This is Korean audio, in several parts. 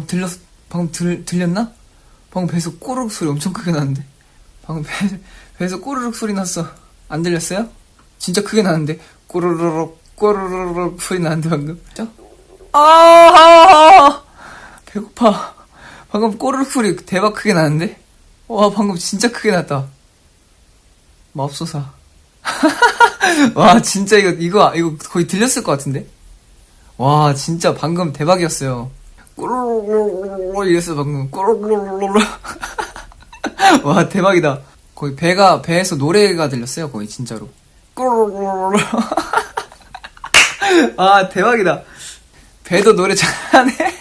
방금 들렸, 방금 들, 들렸나? 방금 배에서 꼬르륵 소리 엄청 크게 나는데. 방금 배, 배에서 꼬르륵 소리 났어. 안 들렸어요? 진짜 크게 나는데. 꼬르르륵, 꼬르르륵 소리 나는데 방금. 저? 아, 아, 아, 배고파. 방금 꼬르륵 소리 대박 크게 나는데? 와, 방금 진짜 크게 났다. 맙소사. 와, 진짜 이거, 이거, 이거 거의 들렸을 것 같은데? 와, 진짜 방금 대박이었어요. 꼬르르르르 이랬어, 방금. 꼬르르르르. 와, 대박이다. 거의 배가, 배에서 노래가 들렸어요, 거의, 진짜로. 꼬르르르르. 아, 대박이다. 배도 노래 잘하네.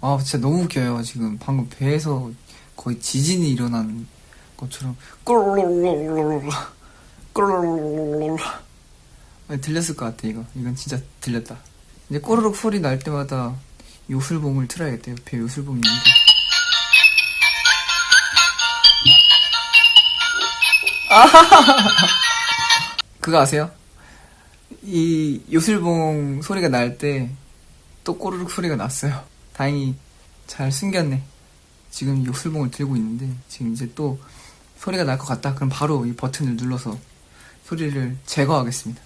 아, 진짜 너무 웃겨요, 지금. 방금 배에서 거의 지진이 일어난 것처럼. 꼬르르르르. 꼬르르르르. 아니, 들렸을 것 같아, 이거. 이건 진짜 들렸다. 이제 꼬르륵 소리 날 때마다 요술봉을 틀어야겠대요. 배 요술봉이 있는데. 그거 아세요? 이 요술봉 소리가 날 때 또 꼬르륵 소리가 났어요. 다행히 잘 숨겼네. 지금 요술봉을 들고 있는데 지금 이제 또 소리가 날 것 같다. 그럼 바로 이 버튼을 눌러서 소리를 제거하겠습니다.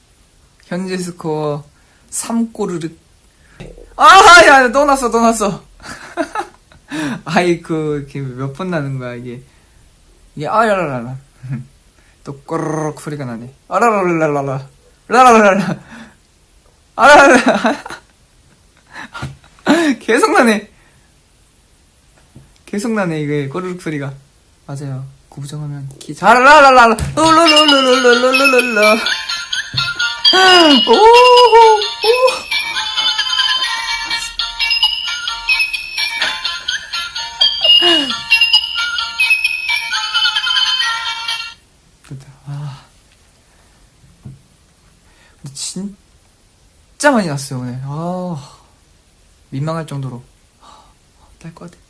현재 스코어 3꼬르륵. 아, 야, 또 났어, 또 났어. 아이, 그, 이렇게 몇 번 나는 거야, 이게. 이게, 아, 라라라라. 또, 꼬르륵 소리가 나네. 아라라라라라. 라라라라. 아라라라. 계속 나네. 계속 나네, 이게, 꼬르륵 소리가. 맞아요. 고부정하면, 기, 자라라라라. 룰루룰루룰루룰루룰루. 오호, 오. 진짜 많이 났어요, 오늘. 아. 민망할 정도로. 딸 것 같아.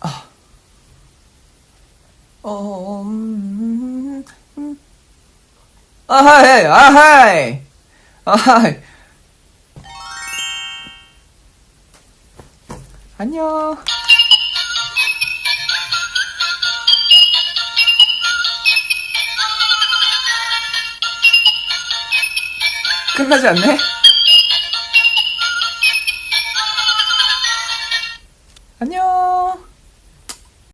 아. 어, 음, 음. 아하이, 아하이, 아하이. 안녕. 끝나지 않네? 안녕!